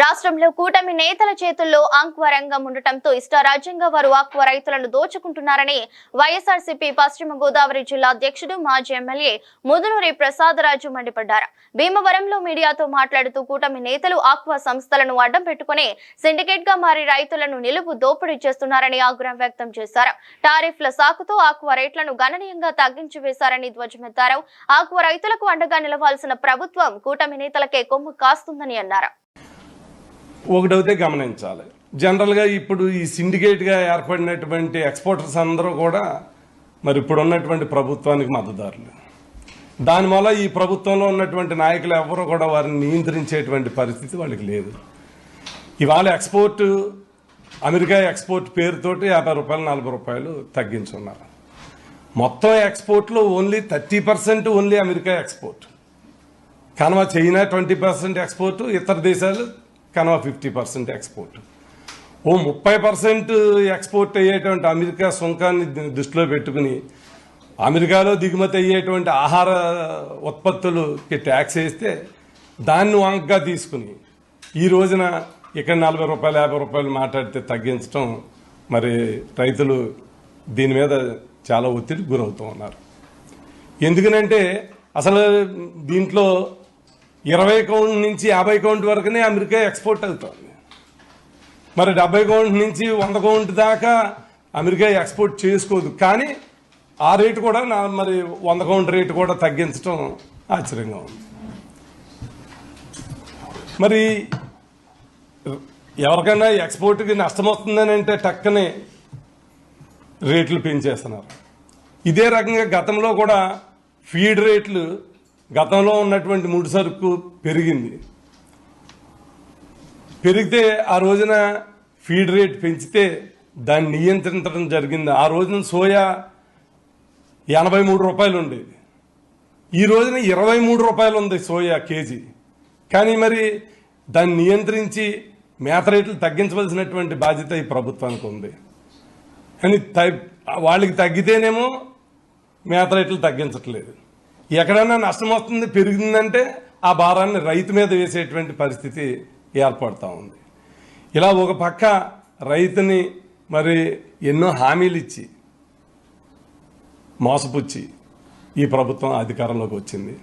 రాష్ట్రంలో కూటమి నేతల చేతుల్లో ఆక్వా రంగం ఉండటంతో ఇష్టారాజ్యంగా వారు ఆక్వా రైతులను దోచుకుంటున్నారని వైఎస్ఆర్సీపీ పశ్చిమ గోదావరి జిల్లా అధ్యక్షుడు మాజీ ఎమ్మెల్యే ముదునూరి ప్రసాదరాజు మండిపడ్డారు. భీమవరంలో మీడియాతో మాట్లాడుతూ కూటమి నేతలు ఆక్వా సంస్థలను అడ్డం పెట్టుకుని సిండికేట్గా మారి రైతులను నిలుపు దోపిడీ చేస్తున్నారని ఆగ్రహం వ్యక్తం చేశారు. టారిఫ్ల సాకుతో ఆక్వా రేట్లను గణనీయంగా తగ్గించి వేశారని ధ్వజమెత్తారు. ఆక్వా రైతులకు అండగా నిలవాల్సిన ప్రభుత్వం కూటమి నేతలకే కొమ్ము కాస్తుందని అన్నారు. ఒకటైతే గమనించాలి. జనరల్గా ఇప్పుడు ఈ సిండికేట్గా ఏర్పడినటువంటి ఎక్స్పోర్టర్స్ అందరూ కూడా మరి ఇప్పుడు ఉన్నటువంటి ప్రభుత్వానికి మద్దతుదారులు. దానివల్ల ఈ ప్రభుత్వంలో ఉన్నటువంటి నాయకులు ఎవరు కూడా వారిని నియంత్రించేటువంటి పరిస్థితి వాళ్ళకి లేదు. ఇవాళ ఎక్స్పోర్ట్ అమెరికా ఎక్స్పోర్ట్ పేరుతోటి యాభై రూపాయలు నలభై రూపాయలు తగ్గించున్నారు. మొత్తం ఎక్స్పోర్ట్లో only thirty percent only America export. కానీ చైనా ట్వంటీ పర్సెంట్ ఎక్స్పోర్ట్ ఇతర దేశాలు కనవ ఫిఫ్టీ పర్సెంట్ ఎక్స్పోర్ట్. ఓ ముప్పై పర్సెంట్ ఎక్స్పోర్ట్ అయ్యేటువంటి అమెరికా సుంకాన్ని దృష్టిలో పెట్టుకుని అమెరికాలో దిగుమతి అయ్యేటువంటి ఆహార ఉత్పత్తులకి ట్యాక్స్ వేస్తే దాన్ని వంకగా తీసుకుని ఈ రోజున ఇక్కడ నలభై రూపాయలు యాభై రూపాయలు మాట్లాడితే తగ్గించడం మరి రైతులు దీని మీద చాలా ఒత్తిడికి గురవుతూ ఉన్నారు. ఎందుకనంటే అసలు దీంట్లో ఇరవై కౌంట్ నుంచి యాభై కౌంట్ వరకునే అమెరికా ఎక్స్పోర్ట్ అవుతుంది మరి డెబ్బై కౌంట్ నుంచి వంద కౌంట్ దాకా అమెరికా ఎక్స్పోర్ట్ చేసుకోదు. కానీ ఆ రేటు కూడా నా మరి వంద కౌంట్ రేటు కూడా తగ్గించడం ఆశ్చర్యంగా ఉంది. మరి ఎవరికైనా ఎక్స్పోర్ట్కి నష్టం వస్తుందని అంటే టక్కనే రేట్లు పెంచేస్తున్నారు. ఇదే రకంగా గతంలో కూడా ఫీడ్ రేట్లు గతంలో ఉన్నటువంటి ముడి సరుకు పెరిగింది. పెరిగితే ఆ రోజున ఫీడ్ రేట్ పెంచితే దాన్ని నియంత్రించడం జరిగింది. ఆ రోజున సోయా ఎనభై మూడు రూపాయలు ఉండేది. ఈ రోజున ఇరవై మూడు రూపాయలు ఉంది సోయా కేజీ. కానీ మరి దాన్ని నియంత్రించి మేత రేట్లు తగ్గించవలసినటువంటి బాధ్యత ఈ ప్రభుత్వానికి ఉంది. కానీ త- వాళ్ళకి తగ్గితేనేమో మేత రేట్లు తగ్గించట్లేదు. ఎక్కడైనా నష్టం వస్తుంది పెరిగిందంటే ఆ భారాన్ని రైతు మీద వేసేటువంటి పరిస్థితి ఏర్పడుతూ ఉంది. ఇలా ఒక పక్క రైతుని మరి ఎన్నో హామీలు ఇచ్చి మోసపుచ్చి ఈ ప్రభుత్వం అధికారంలోకి వచ్చింది.